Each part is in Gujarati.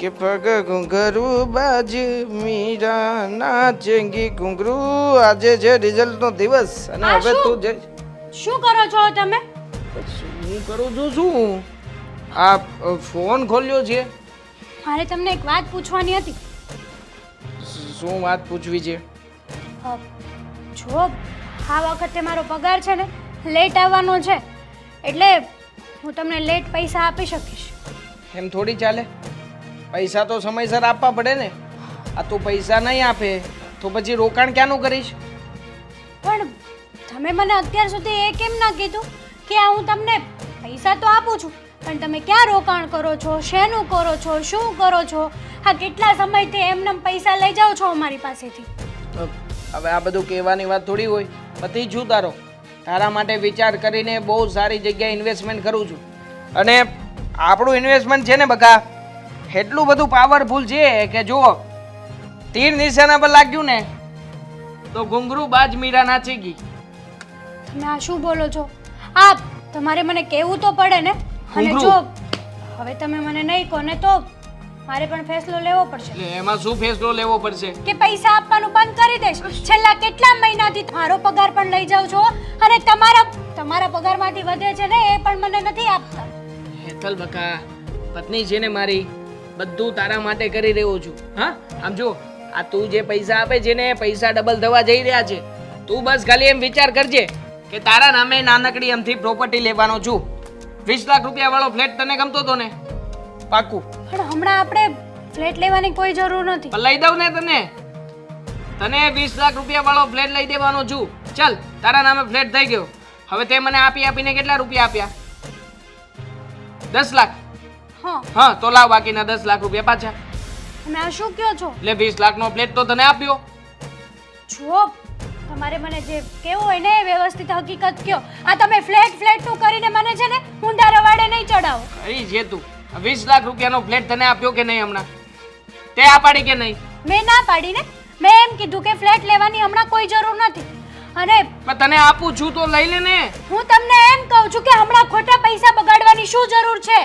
કે પગ ઘુંઘરું બાજ મીરા નાચેંગી ઘુંઘરું. આજે છે રિઝલ્ટનો દિવસ અને આ હવે શું? તું જે શું કરો છો તમે? શું કરું છું શું? આ અ, ફોન ખોલ્યો છે? મારે તમને એક વાત પૂછવાની હતી. શું વાત પૂછવી છે? અ, જો આ વખતે મારો પગાર છે ને લેટ આવવાનો છે. એટલે હું તમને લેટ પૈસા આપી શકીશ. એમ થોડી ચાલે? પૈસા તો સમયસર આપવા પડે ને. આ તું પૈસા નહીં આપે તો પછી રોકાણ ક્યાંનું કરીશ? પણ તમે મને અત્યાર સુધી એ કેમ ના કીધું કે આ હું તમને પૈસા તો આપું છું પણ તમે ક્યાં રોકાણ કરો છો? શેનું કરો છો? શું કરો છો? હા કેટલા સમયથી એમને પૈસા લઈ જાઓ છો અમારી પાસેથી? હવે આ બધું કહેવાની વાત થોડી હોય. પતિ છું તારો. તારા માટે વિચાર કરીને બહુ સારી જગ્યાએ ઇન્વેસ્ટમેન્ટ કરું છું. અને આપણું ઇન્વેસ્ટમેન્ટ છે ને બકા એટલું બધું પાવરફુલ છે કે જુઓ તીર નિશાના પર લાગ્યું ને તો ઘુંઘરૂ બાજ મીરા નાચી ગઈ. તમે આ શું બોલો છો? આ તમારે મને કહેવું તો પડે ને? અને જો હવે તમે મને નહીં કહો ને તો મારે પણ ફેસલો લેવો પડશે. એમાં શું ફેસલો લેવો પડશે? કે પૈસા આપવાનું બંધ કરી દેશ. છેલ્લા કેટલા મહિનાથી મારો પગાર પણ લઈ જાઓ છો અને તમારા તમારા પગારમાંથી વધે છે ને એ પણ મને નથી આપતા. હેતલ બકા પત્ની છે ને મારી. બધું તારા માટે કરી રહ્યો છું. હા? આમ જો આ તું જે પૈસા આપે છે ને પૈસા ડબલ થવા જઈ રહ્યા છે. તું બસ ખાલી એમ વિચાર કરજે કે તારા નામે નાનકડી એમથી પ્રોપર્ટી લેવાનો છું. વીસ લાખ રૂપિયા વાળો ફ્લેટ તને ગમતો હતો ને? પાકું. પણ હમણાં આપણે ફ્લેટ લેવાની કોઈ જરૂર નથી. પણ લઈ દઉં ને તને. તને વીસ લાખ રૂપિયા વાળો ફ્લેટ લઈ દેવાનો છું. ચાલ તારા નામે ફ્લેટ થઈ ગયો. હવે તે મને આપી આપીને કેટલા રૂપિયા આપ્યા? દસ લાખ. હા. હા તો લાવ બાકીના દસ લાખ રૂપિયા પાછા. તમે આ શું કહો છો? એટલે વીસ લાખનો પ્લેટ તો તને આપ્યો. જો તમારે મને જે કેવું હોય ને એ વ્યવસ્થિત હકીકત કયો આ તમે ફ્લેટ ફ્લેટનું કરીને મને છે ને ઊંધા રવાડે નહીં ચડાવો. કઈ જે તું વીસ લાખ રૂપિયાનો ફ્લેટ તને આપ્યો કે નહીં હમણાં? તે આ પાડી કે નહીં? મેં ના પાડીને મેં એમ કીધું કે ફ્લેટ લેવાની હમણાં કોઈ જરૂર નથી. અને પણ તને આપું છું તો લઈ લે ને. હું તમને એમ કહું છું કે હમણાં ખોટા પૈસા બગાડવાની શું જરૂર છે?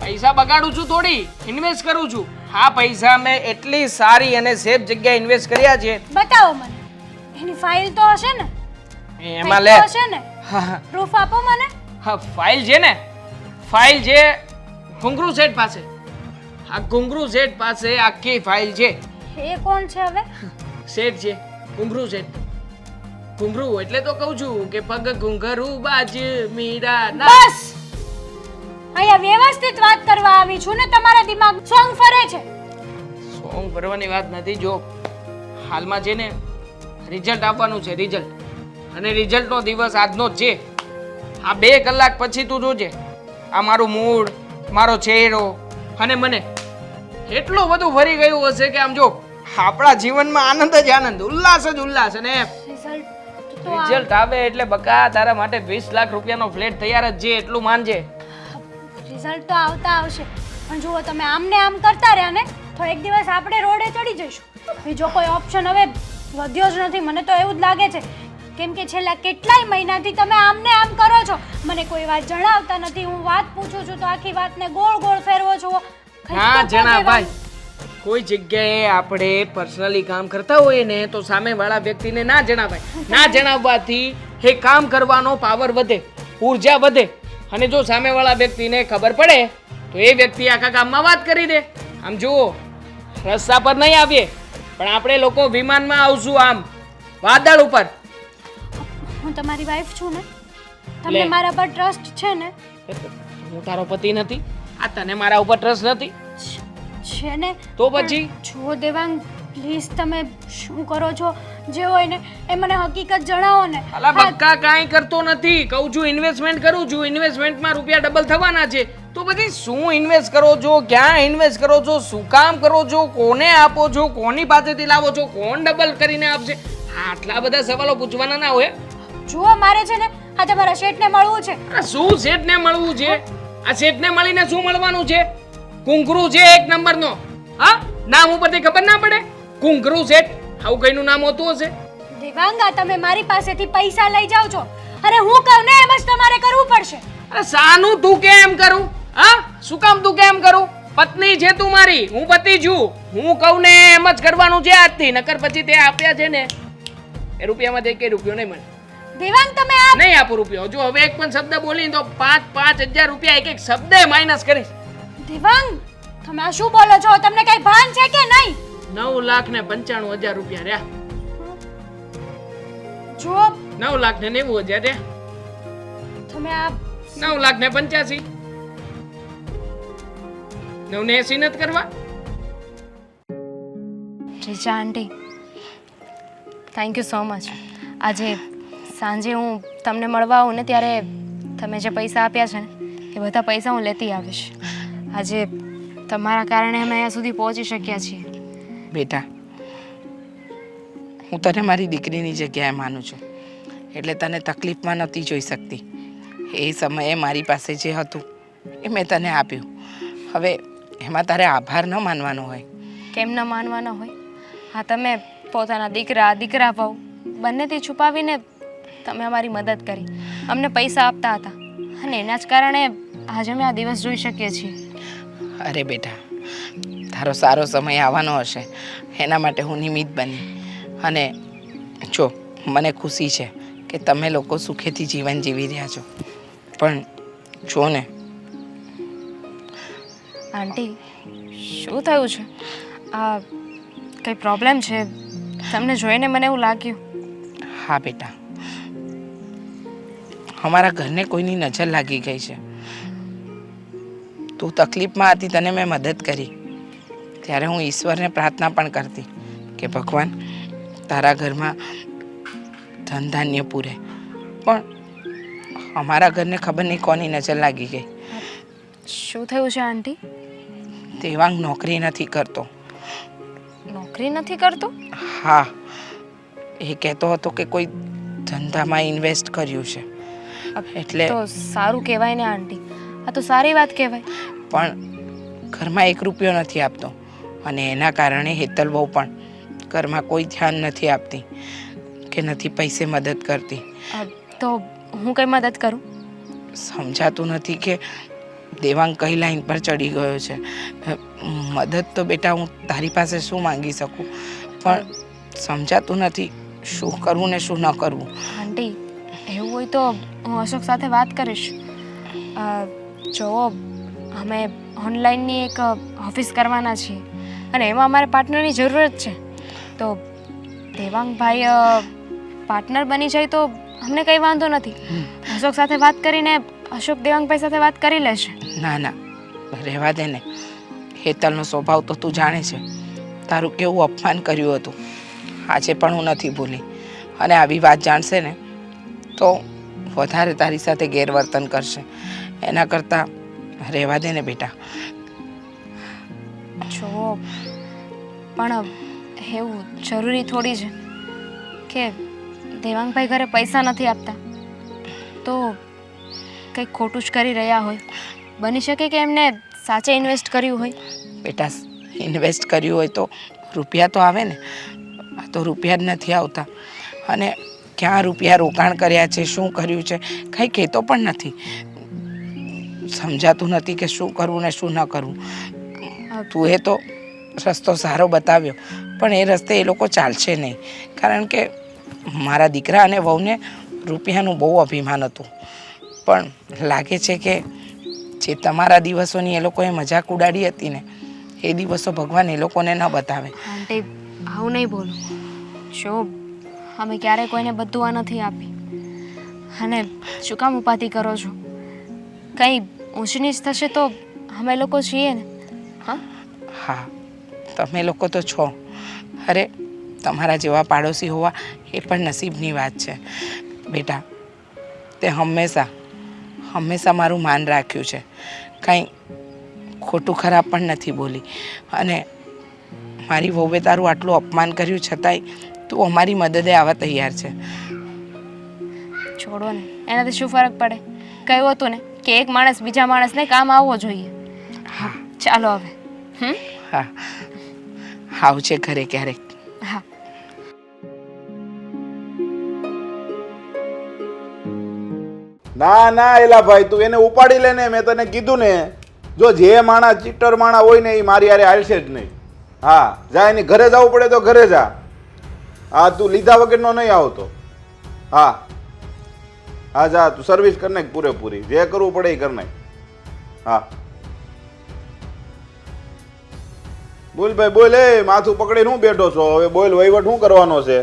પૈસા બગાડું છું થોડી ઇન્વેસ્ટ કરું છું. હા પૈસા મેં એટલી સારી અને સેફ જગ્યાએ ઇન્વેસ્ટ કર્યા છે. બતાવો મને. એની ફાઇલ તો હશે ને? એમાં લે. હશે ને? પ્રૂફ આપો મને. હા ફાઇલ છે ને? ફાઇલ છે ઘુંઘરું સેટ પાસે. આ ઘુંઘરું સેટ પાસે આખી ફાઇલ છે. એ કોણ છે હવે? શેઠ છે ઘુંઘરું શેઠ. ઘુંઘરું એટલે તો કહું છું કે પગ ઘુંઘરું બાજ મીરા ના બસ! અહીંયા વ્યવસ્થિત વાત કરવા આવી છું ને તમારા દિમાગ સોંગ ફરે છે. સોંગ ફરવાની વાત નથી જો હાલમાં છે ને રિઝલ્ટ આપવાનું છે રિઝલ્ટ અને રિઝલ્ટનો દિવસ આજનો જ છે. આ બે કલાક પછી તું જોજે. આ મારું મૂડ મારો ચહેરો અને મને એટલું બધું ફરી ગયું હશે કે આમ જો આપણા જીવનમાં આનંદ જ આનંદ ઉલ્લાસ જ ઉલ્લાસ અને રિઝલ્ટ આવે એટલે બકા તારા માટે વીસ લાખ રૂપિયાનો ફ્લેટ તૈયાર જ છે એટલું માનજે. રિઝલ્ટ તો આવતા આવશે. પણ જુઓ તમે આમને આમ કરતા રહ્યા ને તો એક દિવસ આપણે રોડે ચડી જઈશું. બીજો કોઈ ઓપ્શન હવે વધ્યો જ નથી મને તો એવું જ લાગે છે. કેમ કે છેલ્લા કેટલાય મહિનાથી તમે આમને આમ કરો છો. મને કોઈ વાત જણાવતા નથી હું વાત પૂછું છું તો આખી વાતને ગોળ ગોળ ફેરવો છો. હા જણા ભાઈ કોઈ જગ્યાએ આપણે પર્સનલી કામ કરતા હોઈએ ને તો સામેવાળા વ્યક્તિને ના જણાવાય. ના જણાવવાથી એ કામ કરવાનો પાવર વધે ઊર્જા વધે. અને જો સામેવાળા વ્યક્તિને ખબર પડે તો એ વ્યક્તિ આખા ગામમાં વાત કરી દે. આમ જુઓ રસ્તા પર નહીં આવીએ પણ આપણે લોકો વિમાનમાં આવશું આમ વાદળ ઉપર. હું તમારી વાઈફ છું ને. તમને મારા પર ટ્રસ્ટ છે ને? હું તારો પતિ નથી. આ તને મારા ઉપર ટ્રસ્ટ નથી. છે ને? તો પછી? જુઓ દેવાંગ પ્લીઝ તમે શું કરો છો? જે હોય ને એ મને હકીકત જણાવો ને. અલા બક્કા કાંઈ કરતો નથી. કહું છું ઇન્વેસ્ટમેન્ટ કરું છું. ઇન્વેસ્ટમેન્ટમાં રૂપિયા ડબલ થવાના છે. તો પછી શું ઇન્વેસ્ટ કરો છો? ક્યાં ઇન્વેસ્ટ કરો છો? શું કામ કરો છો? કોને આપો છો? કોની પાસેથી લાવો છો? કોણ ડબલ કરીને આપશે? આટલા બધા સવાલો પૂછવાના ના હોય. જુઓ મારે છે ને આ તમારા શેઠને મળવું છે. આ શું શેઠને મળવું છે? આ શેઠને મળીને શું મળવાનું છે? કુંકરું છે એક નંબરનો. હા? નામ ઉપરથી ખબર ના પડે? કુંકરું શેઠ આવું કઈનું નામ હોતું હશે? દેવાંગા તમે મારી પાસેથી પૈસા લઈ જાઓ છો. અરે હું કહું ને એમ જ તમારે કરવું પડશે. અરે સાનું તું કેમ કરું? હા? શું કામ તું કેમ કરું? પત્ની છે તું મારી હું પતિ છું. હું કહું ને એમ જ કરવાનું છે આજથી નકર પછી તે આપ્યા છે ને એ રૂપિયામાં એક રૂપિયો નહીં મળે. દેવાંગ તમે આ નહીં આપું રૂપિયો. જો હવે એક પણ શબ્દ બોલીને તો પાંચ પાંચ હજાર રૂપિયા એક એક શબ્દ માઇનસ કરીશ. દેવાંગ તમે આ શું બોલો છો? તમને કઈ ભાન છે કે નહીં? નવ લાખ ને પંચાણું હજાર રૂપિયા રહ્યા. જો. નવ લાખ ને નેવું હજાર રહ્યા. તમે આ નવ લાખ ને પંચ્યાસી. નવ ને એસી નથી કરવા? Richa aunty thank you so much આજે સાંજે હું તમને મળવા આવું ને ત્યારે તમે જે પૈસા આપ્યા છે ને એ બધા પૈસા હું લેતી આવીશ. આજે તમારા કારણે અમે અહીંયા સુધી પહોંચી શક્યા છીએ. બેટા. હું તને મારી દીકરીની જગ્યાએ માનું છું. એટલે તને તકલીફમાં નહોતી જોઈ શકતી. એ સમયે મારી પાસે જે હતું એ મેં તને આપ્યું. હવે એમાં તારે આભાર ન માનવાનો હોય. કેમ ન માનવાનો હોય? હા તમે પોતાના દીકરા દીકરા ભાવ બંનેથી છુપાવીને તમે અમારી મદદ કરી. અમને પૈસા આપતા હતા. અને એના જ કારણે આજે અમે આ દિવસ જોઈ શકીએ છીએ. અરે બેટા તારો સારો સમય આવવાનો હશે એના માટે હું નિમિત્ત બની. અને જો મને ખુશી છે કે તમે લોકો સુખેથી જીવન જીવી રહ્યા છો. પણ જો ને. આંટી શું થયું છે? આ કંઈ પ્રોબ્લેમ છે? તમને જોઈને મને એવું લાગ્યું? હા બેટા. અમારા ઘરને કોઈની નજર લાગી ગઈ છે. તું તકલીફમાં હતી તને મેં મદદ કરી. ત્યારે હું ઈશ્વરને પ્રાર્થના પણ કરતી કે ભગવાન તારા ઘરમાં ધન ધાન્ય પૂરે. પણ અમારા ઘરને ખબર નહીં કોની નજર લાગી ગઈ. શું થયું છે આંટી? દેવાંગ નોકરી નથી કરતો. નોકરી નથી કરતો? હા એ કહેતો હતો કે કોઈ ધંધામાં ઇન્વેસ્ટ કર્યું છે. એટલે તો સારું કહેવાય ને આંટી. આ તો સારી વાત કહેવાય. પણ ઘરમાં એક રૂપિયો નથી આપતો. અને એના કારણે હેતલ બહુ પણ ઘરમાં કોઈ ધ્યાન નથી આપતી કે નથી પૈસે મદદ કરતી. તો હું કઈ મદદ કરું? સમજાતું નથી કે દેવાંગ કઈ લાઈન પર ચડી ગયો છે. મદદ તો બેટા હું તારી પાસે શું માંગી શકું? પણ સમજાતું નથી શું કરવું ને શું ન કરવું આંટી એવું હોય તો હું અશોક સાથે વાત કરીશ. જો અમે ઓનલાઈનની એક ઓફિસ કરવાના છીએ. અને એમાં અમારે પાર્ટનરની જરૂરત છે. તો દેવાંગભાઈ પાર્ટનર બની જાય તો અમને કંઈ વાંધો નથી. અશોક સાથે વાત કરીને અશોક દેવાંગભાઈ સાથે વાત કરી લેશે. ના ના. રહેવા દે ને. હેતલનો સ્વભાવ તો તું જાણે છે. તારું કેવું અપમાન કર્યું હતું. આજે પણ હું નથી ભૂલી. અને આવી વાત જાણશે ને તો વધારે તારી સાથે ગેરવર્તન કરશે. એના કરતાં રહેવા દે ને બેટા. જુઓ પણ એવું જરૂરી થોડી છે કે દેવાંગભાઈ ઘરે પૈસા નથી આપતા. તો કંઈક ખોટું જ કરી રહ્યા હોય. બની શકે કે એમને સાચે ઇન્વેસ્ટ કર્યું હોય? બેટા ઇન્વેસ્ટ કર્યું હોય તો રૂપિયા તો આવે ને. આ તો રૂપિયા જ નથી આવતા. અને ક્યાં રૂપિયા રોકાણ કર્યા છે, શું કર્યું છે, કંઈ કહેતો પણ નથી. સમજાતું નથી કે શું કરવું ને શું ન કરવું. તું એ તો રસ્તો સારો બતાવ્યો, પણ એ રસ્તે એ લોકો ચાલશે નહીં. કારણ કે મારા દીકરા અને વહુને રૂપિયાનું બહુ અભિમાન હતું. પણ લાગે છે કે જે તમારા દિવસોની એ લોકોએ મજાક ઉડાડી હતી ને, એ દિવસો ભગવાન એ લોકોને ન બતાવે. આંટી, આવું નહીં બોલો. જો, અમે ક્યારેય કોઈને બધું આ નથી આપી. અને શું કામ ઉપાધિ કરો છો? કંઈ ઊંચ નીચ થશે તો અમે લોકો છીએ ને. હા? હા તમે લોકો તો છો. અરે તમારા જેવા પાડોશી હોવા એ પણ નસીબની વાત છે. બેટા તે હંમેશા હંમેશા મારું માન રાખ્યું છે. કાંઈ ખોટું ખરાબ પણ નથી બોલી. અને મારી વહુએ તારું આટલું અપમાન કર્યું છતાંય તું અમારી મદદે આવવા તૈયાર છે. છોડો ને એનાથી શું ફરક પડે? કહ્યું હતું ને કે એક માણસ બીજા માણસને કામ આવવો જોઈએ. હા. ચાલો હવે. હમ હા. આવજે ઘરે ક્યારેક. હા. ના ના એલા ભાઈ તું એને ઉપાડી લે ને મેં તને કીધું ને. જો જે માણા ચીટર માણા હોય ને એ મારી હારે હાલશે જ નહીં. હા જા એની ઘરે જવું પડે તો ઘરે જા. હા તું લીધા વગરનો નહીં આવતો. હા. હા જા તું સર્વિસ કર નાખ પૂરેપૂરી. જે કરવું પડે એ કર નાખ હા. બોલ ભાઈ બોલ. એ માથું પકડીને હું બેઠો છો? હવે બોલ વહીવટ શું કરવાનો છે?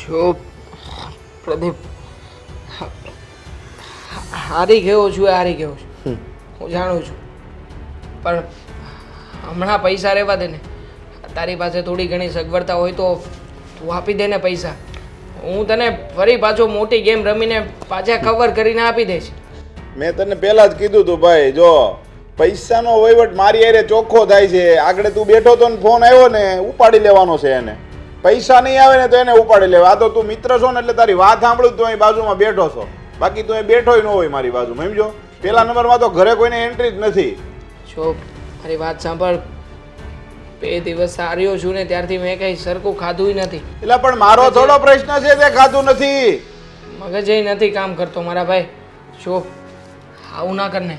જો પ્રદીપ હારી ગયો છું હારી ગયો છું. હું જાણું છું. પણ હમણાં પૈસા રહેવા દે ને. તારી પાસે થોડી ઘણી સગવડતા હોય તો તું આપી દે ને પૈસા. હું તને ફરી પાછો મોટી ગેમ રમીને પાછા કવર કરીને આપી દઈશ. મેં તને પહેલાં જ કીધું તું ભાઈ જો. પૈસાનો વહીવટ મારી અરે ચોખ્ખો થાય છે. આગળ તું બેઠો તો ને ફોન આવ્યો ને ઉપાડી લેવાનો છે એને. પૈસા નહીં આવે ને તો એને ઉપાડી લેવા. આ તો તું મિત્ર છો ને એટલે તારી વાત સાંભળું તો અહીં બાજુમાં બેઠો છો. બાકી તું એ બેઠોય ન હોય મારી બાજુ સમજો? પેલા નંબરમાં તો ઘરે કોઈને એન્ટ્રી જ નથી. છો મારી વાત સાંભળ. બે દિવસ સાર્યો છું ને ત્યારથી મેં કંઈ સરખું ખાધું નથી. એટલે પણ મારો થોડો પ્રશ્ન છે તે ખાધું નથી. મગજ નથી કામ કરતો મારા ભાઈ. જો આવું ના કરને.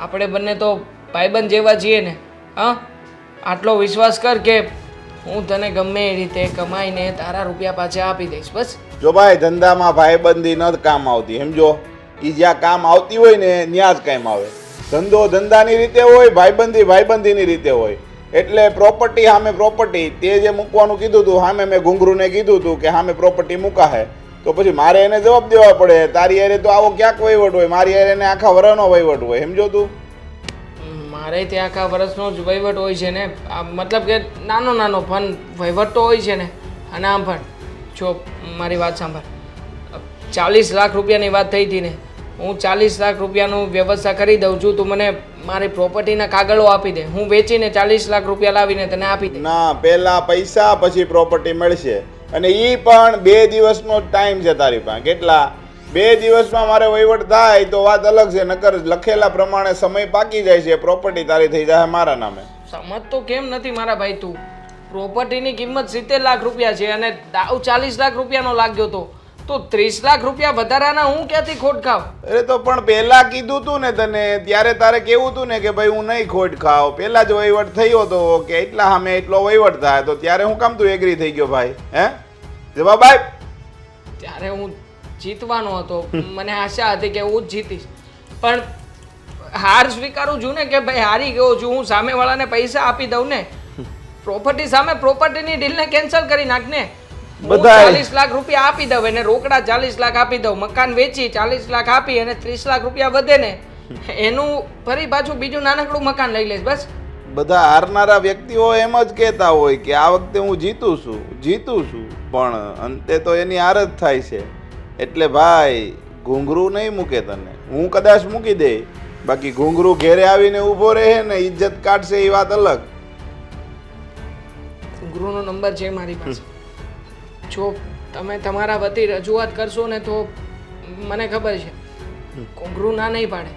આપણે બંને તો ભાઈબંધ જેવા છીએ ને, હા? આટલો વિશ્વાસ કર કે હું તને ગમે એ રીતે કમાઈને તારા રૂપિયા પાછા આપી દઈશ, બસ. જો ભાઈ, ધંધામાં ભાઈબંધી ન કામ આવતી, સમજો? એ જ્યાં કામ આવતી હોય ને ત્યાં જ કામ આવે. ધંધો ધંધાની રીતે હોય, ભાઈબંધી ભાઈબંધીની રીતે હોય. એટલે પ્રોપર્ટી સામે પ્રોપર્ટી તે જે મૂકવાનું કીધું હતું સામે મેં ઘૂંઘરૂને કીધું હતું કે સામે પ્રોપર્ટી મૂકાશે તો પછી મારે એને જવાબ દેવા પડે. તારી હારે તો આવો ક્યાંક વહીવટ હોય મારી હારે એને આખા વરનો વહીવટ હોય સમજો તું? મારે ત્યાં આખા વર્ષનો જ વહીવટ હોય છે ને. મતલબ કે નાનો નાનો ફન વહીવટ તો હોય છે ને. અને આમ પણ જો મારી વાત સાંભળ. ચાલીસ લાખ રૂપિયાની વાત થઈ હતી ને. હું ચાલીસ લાખ રૂપિયાનું વ્યવસ્થા કરી દઉં છું તું મને મારી પ્રોપર્ટીના કાગળો આપી દે. હું વેચીને ચાલીસ લાખ રૂપિયા લાવીને તને આપી દે. ના પહેલા પૈસા પછી પ્રોપર્ટી મળશે. અને એ પણ બે દિવસનો ટાઈમ છે તારી પાસે. કેટલા? બે દિવસમાં મારે વહીવટ થાય તો વાત અલગ છે, નકર લખેલા પ્રમાણે સમય પાકી જાય છે પ્રોપર્ટી તારી થઈ જાય મારા નામે. સમજ તો કેમ નથી મારા ભાઈ તું? પ્રોપર્ટીની કિંમત સિત્તેર લાખ રૂપિયા છે અને દાવ ચાલીસ લાખ રૂપિયાનો લાગ્યો તો. તો ત્રીસ લાખ રૂપિયા વધારાના હું ક્યાંથી ખોટ ખાવ અરે તો પણ પહેલા કીધું તું ને તને ત્યારે તારે કેવું તું ને કે ભાઈ હું નહીં ખોટ ખાવ પહેલા જ વહીવટ થયો તો કે એટલા સામે એટલો વહીવટ થાય. તો ત્યારે હું કામ તું એગ્રી થઈ ગયો ભાઈ હે? જવાબ ભાઈ ત્યારે હું જીતવાનો હતો. મને આશા હતી કે હું જ જીતીશ. પણ હાર સ્વીકારું છું ને કે ભાઈ હારી ગયો છું હું સામેવાળાને પૈસા આપી દઉં ને. પ્રોપર્ટી સામે પ્રોપર્ટીની ડીલને કેન્સલ કરી નાખ ને. બધાય. ચાલીસ લાખ રૂપિયા આપી દઉં એને રોકડા ચાલીસ લાખ આપી દઉં મકાન વેચી ચાલીસ લાખ આપી અને ત્રીસ લાખ રૂપિયા વધે ને એનું ફરી પાછું બીજું નાનકડું મકાન લઈ લઈશ બસ. બધા હારનારા વ્યક્તિઓ એમ જ કહેતા હોય કે આ વખતે હું જીતું છું જીતું છું પણ અંતે તો એની હાર જ થાય છે. એટલે ભાઈ ઘૂંઘરું નહીં મૂકે તને. હું કદાચ મૂકી દે બાકી ઘૂંઘરું ઘેરે આવીને ઊભો રહે ને ઇજ્જત કાઢશે એ વાત અલગ. ગુરુનો નંબર છે મારી પાસે. જો તમે તમારા વતી રજૂઆત કરશો ને તો મને ખબર છે. ઘૂંઘરું ના નહીં પાડે.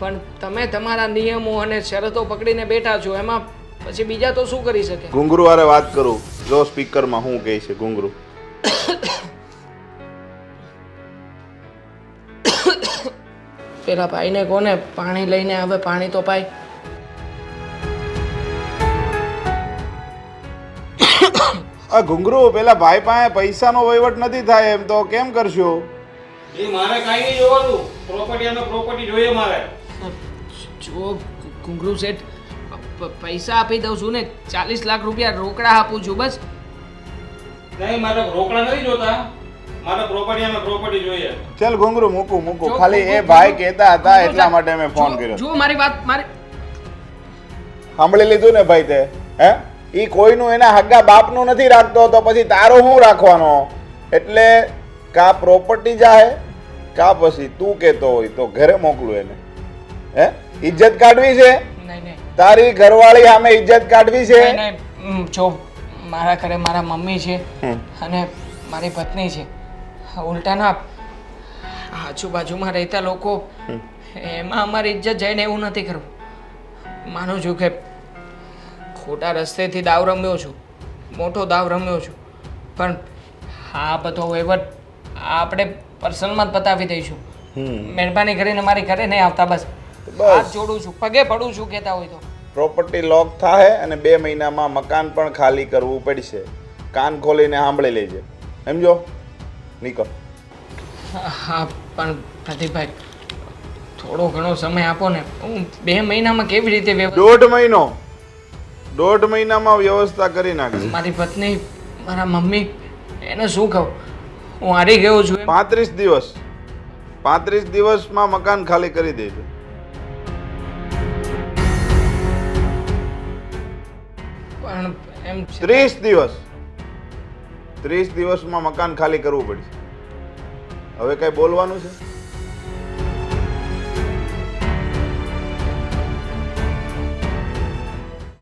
પણ તમે તમારા નિયમો અને શરતો પકડીને બેઠા છો એમાં પછી બીજા તો શું કરી શકે? ઘૂંઘરું વારે વાત કરું. જો સ્પીકરમાં શું કહે છે ઘૂંઘરું પેલા ભાઈને કોને? પાણી લઈને આવે પાણી તો પાય. આ ઘુંઘરું પેલા ભાઈ પાસે પૈસાનો વહીવટ નથી થાય એમ તો કેમ કરશો? એ મારે કાંઈ નહીં જોવાનું. પ્રોપર્ટી અને પ્રોપર્ટી જોઈએ મારે. જો ઘૂંઘરું શેઠ પૈસા આપી દઉં છું ને ચાલીસ લાખ રૂપિયા રોકડા આપું છું બસ. નહીં મારે રોકડા નથી જોતા. મારે પ્રોપર્ટી અને પ્રોપર્ટી જોઈએ. ચાલ ઘૂંઘરું મૂકું મૂકું. ખાલી એ ભાઈ કહેતા હતા એટલા માટે મેં ફોન કર્યો. જો મારી વાત મારી સાંભળી લીધું ને ભાઈ તે? હે? ઈ કોઈનું એના હગા બાપનું નથી રાખતો તો પછી તારો શું રાખવાનો? એટલે કા પ્રોપર્ટી જાહે કા પછી તું કહેતો હોય તો ઘરે મોકલું એને. હે? ઇજ્જત કાઢવી છે? તારી ઘરવાળી સામે ઇજ્જત કાઢવી છે. જો મારા ઘરે મારા મમ્મી છે અને મારી પત્ની છે. ઉલટાના આજુબાજુમાં રહેતા લોકો એમાં અમારી ઇજ્જત જઈને એવું નથી કરવું. માનું છું કે ખોટા રસ્તેથી દાવ રમ્યો છું. મોટો દાવ રમ્યો છું. પણ આ બધો વહીવટ આપણે પર્સનલમાં જ પતાવી દઈશું. મહેરબાની કરીને મારી ઘરે નહીં આવતા બસ. બસ. હાથ જોડું છું પગે પડું છું કહેતા હોય તો. પ્રોપર્ટી લોક થાય અને બે મહિનામાં મકાન પણ ખાલી કરવું પડશે. કાન ખોલીને સાંભળી લેજે. સમજો? નીકળ. હા પણ પ્રદીપભાઈ થોડો ઘણો સમય આપો ને. હું બે મહિનામાં કેવી રીતે દોઢ મહિનો. દોઢ મહિનામાં વ્યવસ્થા કરી નાખી મારી પત્ની મારા મમ્મી એને શું કહું? હું હારી ગયો છું પાંત્રીસ દિવસ. પાંત્રીસ દિવસમાં મકાન ખાલી કરી દેજો. પણ એમ છે ત્રીસ દિવસ. ત્રીસ દિવસમાં મકાન ખાલી કરવું પડશે. હવે કઈ બોલવાનું છે?